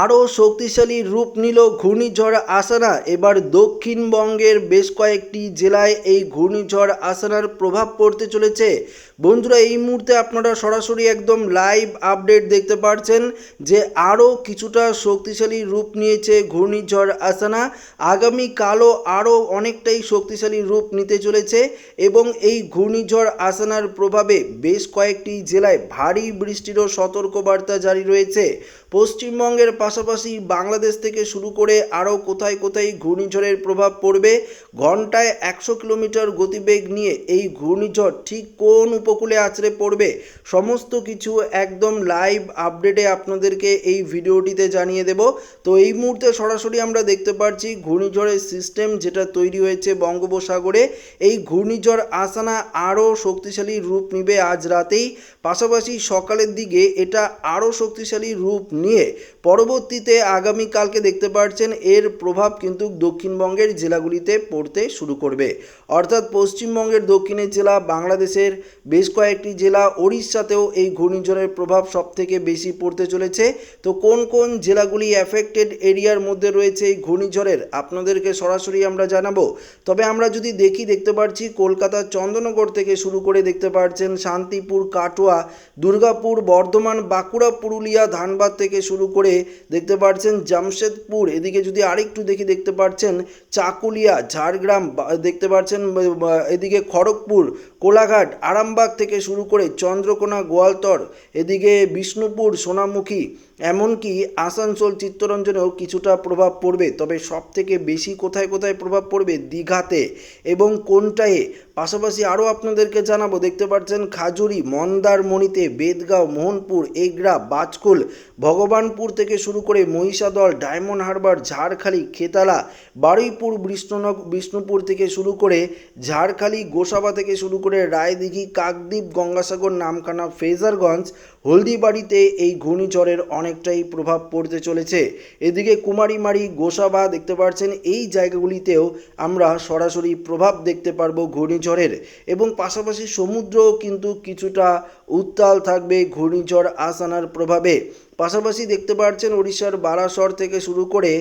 আরও শক্তিশালী রূপ নিল ঘূর্ণিঝড় আসানা। এবার দক্ষিণবঙ্গের বেশ কয়েকটি জেলায় এই ঘূর্ণিঝড় আসানার প্রভাব পড়তে চলেছে। বন্ধুরা, এই মুহূর্তে আপনারা সরাসরি একদম লাইভ আপডেট দেখতে পাচ্ছেন যে আরও কিছুটা শক্তিশালী রূপ নিয়েছে ঘূর্ণিঝড় আসানা। আগামীকালও আরও অনেকটাই শক্তিশালী রূপ নিতে চলেছে এবং এই ঘূর্ণিঝড় আসানার প্রভাবে বেশ কয়েকটি জেলায় ভারী বৃষ্টিরও সতর্কবার্তা জারি রয়েছে। পশ্চিমবঙ্গের পাশাপাশি বাংলাদেশ থেকে শুরু করে আরও কোথায় কোথায় ঘূর্ণিঝড়ের প্রভাব পড়বে, ঘন্টায় একশো কিলোমিটার গতিবেগ নিয়ে এই ঘূর্ণিঝড় ঠিক কোন উপকূলে আছড়ে পড়বে, সমস্ত কিছু একদম লাইভ আপডেটে আপনাদেরকে এই ভিডিওটিতে জানিয়ে দেব। তো এই মুহূর্তে সরাসরি আমরা দেখতে পাচ্ছি ঘূর্ণিঝড়ের সিস্টেম যেটা তৈরি হয়েছে বঙ্গোপসাগরে। এই ঘূর্ণিঝড় আসানা আরও শক্তিশালী রূপ নিবে আজ রাতেই। পাশাপাশি সকালের দিকে এটা আরও শক্তিশালী রূপ নিয়ে পরবর্তীতে আগামীকালকে দেখতে পাচ্ছেন এর প্রভাব কিন্তু দক্ষিণবঙ্গের জেলাগুলিতে পড়তে শুরু করবে। অর্থাৎ পশ্চিমবঙ্গের দক্ষিণের জেলা, বাংলাদেশের বেশ কয়েকটি জেলা, ওড়িশাতেও এই ঘূর্ণিঝড়ের প্রভাব সবথেকে বেশি পড়তে চলেছে। তো কোন কোন জেলাগুলি অ্যাফেক্টেড এরিয়ার মধ্যে রয়েছে এই ঘূর্ণিঝড়ের আপনাদেরকে সরাসরি আমরা জানাব। তবে আমরা যদি দেখি, দেখতে পাচ্ছি কলকাতার চন্দননগর থেকে শুরু করে দেখতে পাচ্ছেন শান্তিপুর, কাটোয়া দুর্গাপুর, বর্ধমান, বাঁকুড়া, পুরুলিয়া, ধানবাদ থেকে শুরু করে দেখতে পাচ্ছেন জামশেদপুর। এদিকে যদি আরেকটু দেখি দেখতে পাচ্ছেন চাকুলিয়া, ঝাড়গ্রাম দেখতে পাচ্ছেন এদিকে খড়গপুর, কোলাঘাট, আরামবাগ থেকে শুরু করে চন্দ্রকোনা, গোয়ালতর, এদিকে বিষ্ণুপুর, সোনামুখী এমনকি আসানসোল চিত্তরঞ্জনেও কিছুটা প্রভাব পড়বে, তবে সব থেকে বেশি কোথায় কোথায় প্রভাব পড়বে দীঘাতে? এবং কোনটায়? পাশাপাশি আরও আপনাদেরকে জানাব, দেখতে পাচ্ছেন খাজুরি, মন্দারমণিতে বেদগাঁও, মোহনপুর, এগরা, বাজকুল, ভগবানপুর থেকে শুরু করে মহিষাদল, ডায়মন্ড হারবার, ঝাড়খালি, খেতালা, বারুইপুর, বিষ্ণুনগ, বিষ্ণুপুর থেকে শুরু করে ঝাড়খালি, গোসাবা থেকে শুরু করে রায়দিঘি, কাকদ্বীপ, গঙ্গাসাগর, নামখানা, ফেজারগঞ্জ, হলদিবাড়িতে এই ঘূর্ণিঝড়ের অনেকটাই প্রভাব পড়তে চলেছে। এদিকে কুমারীমারি, গোসাবা দেখতে পাচ্ছেন এই জায়গাগুলিতেও আমরা সরাসরি প্রভাব দেখতে পারব ঘূর্ণিঝড়ের। এবং পাশাপাশি সমুদ্রও কিন্তু কিছুটা উত্তাল থাকবে ঘূর্ণিঝড় আসানার প্রভাবে। পাশাপাশি দেখতে পাচ্ছেন ওড়িশার বারাসর থেকে শুরু করে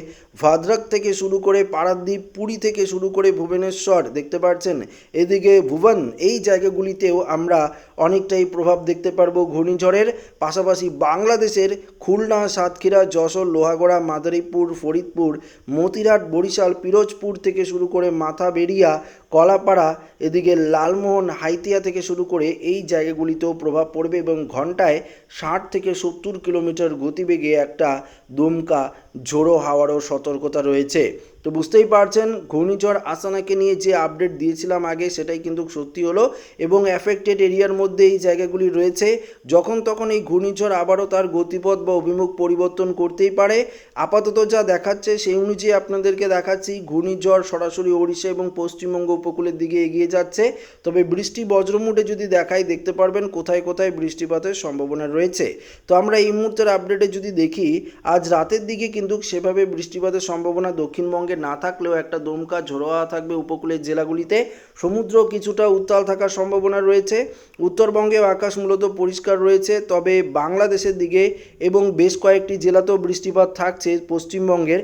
ভাদ্রাক থেকে শুরু করে পারাদ্বীপ, পুরী থেকে শুরু করে ভুবনেশ্বর দেখতে পাচ্ছেন এদিকে ভুবন, এই জায়গাগুলিতেও আমরা অনেকটাই প্রভাব দেখতে পারব ঘূর্ণিঝড়ের। পাশাপাশি বাংলাদেশের খুলনা, সাতক্ষীরা, যশোর, লোহাগড়া, মাদারীপুর, ফরিদপুর মতিরাট বরিশাল, পিরোজপুর থেকে শুরু করে মাথাবেড়িয়া কলাপাড়া, এদিকে লালমোহন, হাইতিয়া থেকে শুরু করে এই জায়গাগুলিতেও প্রভাব পড়বে এবং ঘন্টায় ষাট থেকে সত্তর কিলোমিটার গতিবেগে একটা দমকা, ঝোড়ো হাওয়ারও সতর্কতা রয়েছে। তো বুঝতেই পারছেন, ঘূর্ণিঝড় আসানাকে নিয়ে যে আপডেট দিয়েছিলাম আগে, সেটাই কিন্তু সত্যি হলো এবং অ্যাফেক্টেড এরিয়ার মধ্যে এই জায়গাগুলি রয়েছে। যখন তখন এই ঘূর্ণিঝড় আবারও তার গতিপথ বা অভিমুখ পরিবর্তন করতেই পারে। আপাতত যা দেখাচ্ছে, সেই অনুযায়ী আপনাদেরকে দেখাচ্ছি, ঘূর্ণিঝড় সরাসরি ওড়িশা এবং পশ্চিমবঙ্গ উপকূলের দিকে এগিয়ে যাচ্ছে। তবে বৃষ্টি বজ্রমুটে যদি দেখাই, দেখতে পারবেন কোথায় কোথায় বৃষ্টিপাতের সম্ভাবনা রয়েছে। তো আমরা এই মুহূর্তের আপডেটে যদি দেখি, আজ রাতের দিকে কিন্তু সেভাবে বৃষ্টিপাতের সম্ভাবনা দক্ষিণবঙ্গে না থাকলেও একটা দমকা ঝোড়ো হাওয়া থাকবে উপকূলের জেলাগুলিতে। সমুদ্র কিছুটা উত্তাল থাকার সম্ভাবনা রয়েছে। উত্তরবঙ্গেও আকাশ মূলত পরিষ্কার রয়েছে। তবে বাংলাদেশের দিকে এবং বেশ কয়েকটি জেলাতেও বৃষ্টিপাত থাকছে পশ্চিমবঙ্গের।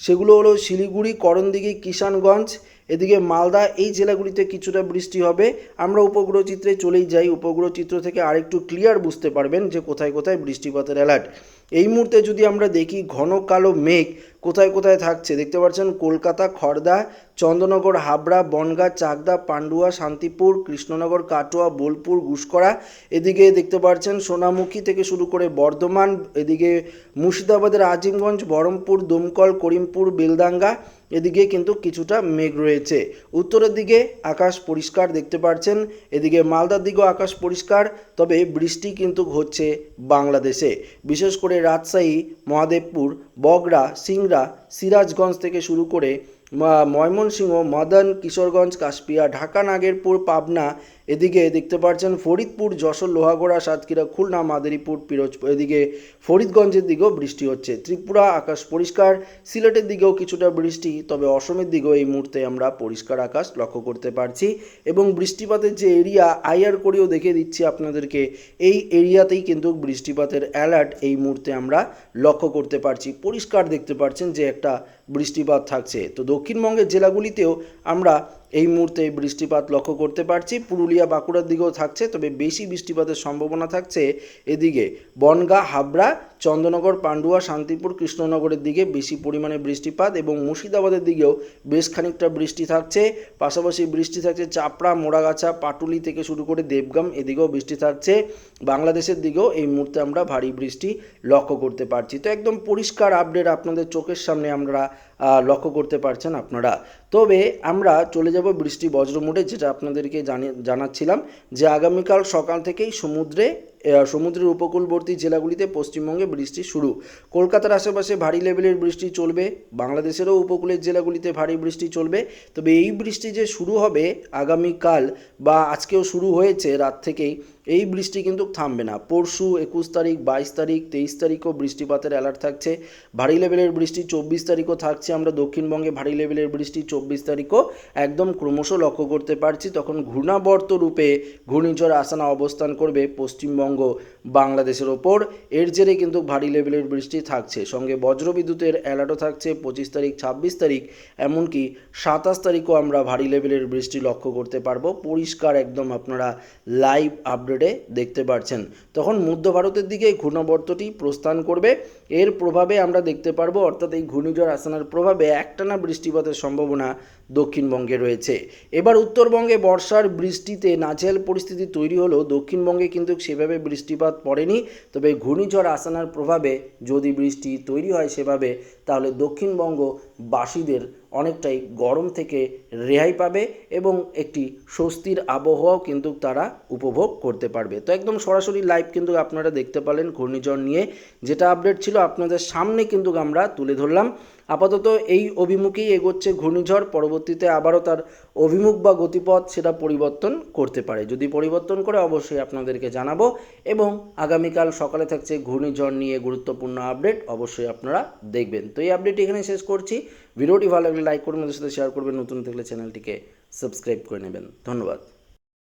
সেগুলো হলো শিলিগুড়ি, করণদিঘি, কিষানগঞ্জ, এদিকে মালদা, এই জেলাগুলিতে কিছুটা বৃষ্টি হবে। আমরা উপগ্রহ চিত্রে চলেই যাই। উপগ্রহ চিত্র থেকে আরেকটু ক্লিয়ার বুঝতে পারবেন যে কোথায় কোথায় বৃষ্টিপাতের অ্যালার্ট এই মুহূর্তে যদি আমরা দেখি ঘন কালো মেঘ কোথায় কোথায় থাকছে, দেখতে পাচ্ছেন কলকাতা খড়দা চন্দ্রনগর, হাবড়া, বনগাঁ, চাকদা, পান্ডুয়া, শান্তিপুর, কৃষ্ণনগর, কাটোয়া, বোলপুর গুসকরা এদিকে দেখতে পাচ্ছেন সোনামুখী থেকে শুরু করে বর্ধমান, এদিকে মুর্শিদাবাদের আজিমগঞ্জ, বহরমপুর, দমকল, করিমপুর বেলদাঙ্গা এদিকে কিন্তু কিছুটা মেঘ রয়েছে। উত্তরের দিকে আকাশ পরিষ্কার দেখতে পাচ্ছেন, এদিকে মালদার দিকেও আকাশ পরিষ্কার, তবে বৃষ্টি কিন্তু হচ্ছে বাংলাদেশে। বিশেষ করে রাজশাহী মহাদেবপুর বগড়া সিংড়া সিরাজগঞ্জ থেকে শুরু করে ময়মনসিংহ, মদন, কিশোরগঞ্জ, কাশপিয়া, ঢাকা, নাগেরপুর, পাবনা, এদিকে দেখতে পাচ্ছেন ফরিদপুর, যশোর, লোহাগড়া, সাতক্ষীরা, খুলনা, মাদারীপুর, পিরোজপুর, এদিকে ফরিদগঞ্জের দিকেও বৃষ্টি হচ্ছে। ত্রিপুরা, আকাশ পরিষ্কার, সিলেটের দিকেও কিছুটা বৃষ্টি, তবে অসমের দিকেও এই মুহূর্তে আমরা পরিষ্কার আকাশ লক্ষ্য করতে পারছি এবং বৃষ্টিপাতের যে এরিয়া আইআর করেও দেখে দিচ্ছি আপনাদেরকে। এই এরিয়াতেই কিন্তু বৃষ্টিপাতের অ্যালার্ট এই মুহূর্তে আমরা লক্ষ্য করতে পারছি। পরিষ্কার দেখতে পাচ্ছেন যে একটা বৃষ্টিপাত থাকছে। তো দক্ষিণবঙ্গের জেলাগুলিতেও আমরা এই মুহূর্তে বৃষ্টিপাত লক্ষ্য করতে পারছি। পুরুলিয়া বাঁকুড়ার দিকেও থাকছে, তবে বেশি বৃষ্টিপাতের সম্ভাবনা থাকছে এদিকে। বনগাঁ, হাবড়া চন্দ্রনগর পান্ডুয়া, শান্তিপুর, কৃষ্ণনগরের দিকে বেশি পরিমাণে বৃষ্টিপাত এবং মুর্শিদাবাদের দিকেও বেশ খানিকটা বৃষ্টি থাকছে। পাশাপাশি বৃষ্টি থাকছে চাপড়া, মোড়াগাছা, পাটুলি থেকে শুরু করে দেবগাম, এদিকেও বৃষ্টি থাকছে। বাংলাদেশের দিকেও এই মুহূর্তে আমরা ভারী বৃষ্টি লক্ষ্য করতে পারছি। তো একদম পরিষ্কার আপডেট আপনাদের চোখের সামনে আমরা লক্ষ্য করতে পারছেন আপনারা। তবে আমরা চলে যাব বৃষ্টি বজ্রমুটে যেটা আপনাদেরকে জানিয়ে জানাচ্ছিলাম যে আগামীকাল সকাল থেকেই সমুদ্রে সমুদ্রের উপকূলবর্তী জেলাগুলিতে পশ্চিমবঙ্গে বৃষ্টি শুরু। কলকাতার আশেপাশে ভারী লেভেলের বৃষ্টি চলবে। বাংলাদেশেরও উপকূলের জেলাগুলিতে ভারী বৃষ্টি চলবে। তবে এই বৃষ্টি যে শুরু হবে আগামীকাল বা আজকেও শুরু হয়েছে রাত থেকেই, এই বৃষ্টি কিন্তু থামবে না। পরশু একুশ তারিখ, বাইশ তারিখ, তেইশ তারিখও বৃষ্টিপাতের অ্যালার্ট থাকছে। ভারী লেভেলের বৃষ্টি চব্বিশ তারিখও থাকছে। আমরা দক্ষিণবঙ্গে ভারী লেভেলের বৃষ্টি চব্বিশ তারিখও একদম ক্রমশ লক্ষ্য করতে পারছি। তখন ঘূর্ণাবর্ত রূপে ঘূর্ণিঝড় আসানা অবস্থান করবে পশ্চিমবঙ্গ বাংলাদেশের ওপর। এর জেরে কিন্তু ভারী লেভেলের বৃষ্টি থাকছে। সঙ্গে বজ্রবিদ্যুতের অ্যালার্টও থাকছে পঁচিশ তারিখ, ছাব্বিশ তারিখ, এমনকি সাতাশ তারিখও আমরা ভারী লেভেলের বৃষ্টি লক্ষ্য করতে পারব। পরিষ্কার একদম আপনারা লাইভ আপডেটে দেখতে পাচ্ছেন তখন মধ্য ভারতের দিকে এই ঘূর্ণাবর্তটি প্রস্থান করবে। এর প্রভাবে আমরা দেখতে পারব, অর্থাৎ এই ঘূর্ণিঝড় আসানার প্রভাবে একটানা বৃষ্টিপাতের সম্ভাবনা দক্ষিণবঙ্গে রয়েছে। এবার উত্তরবঙ্গে বর্ষার বৃষ্টিতে নাজেল পরিস্থিতি তৈরি হলেও দক্ষিণবঙ্গে কিন্তু সেভাবে বৃষ্টিপাত পড়েনি। তবে ঘূর্ণিঝড় আসানার প্রভাবে যদি বৃষ্টি তৈরি হয় সেভাবে তাহলে দক্ষিণবঙ্গ বাসীদের অনেকটাই গরম থেকে রেহাই পাবে এবং একটি স্বস্তির আবহাওয়াও কিন্তু তারা উপভোগ করতে পারবে। তো একদম সরাসরি লাইভ কিন্তু আপনারা দেখতে পেলেন ঘূর্ণিঝড় নিয়ে। যেটা আপডেট ছিল আপনাদের সামনে কিন্তু আমরা তুলে ধরলাম। আপাতত এই অভিমুখেই এগোচ্ছে ঘূর্ণিঝড়, পরবর্তীতে আবারও তার অভিমুখ বা গতিপথ সেটা পরিবর্তন করতে পারে। যদি পরিবর্তন করে অবশ্যই আপনাদেরকে জানাব এবং আগামীকাল সকালে থাকছে ঘূর্ণিঝড় নিয়ে গুরুত্বপূর্ণ আপডেট অবশ্যই আপনারা দেখবেন। তো এই আপডেট এখানে শেষ করছি। ভিডিওটি ভালো লাগলে লাইক করবেন সাথে শেয়ার করবেন, নতুন থাকলে চ্যানেলটিকে সাবস্ক্রাইব করে নেবেন। ধন্যবাদ।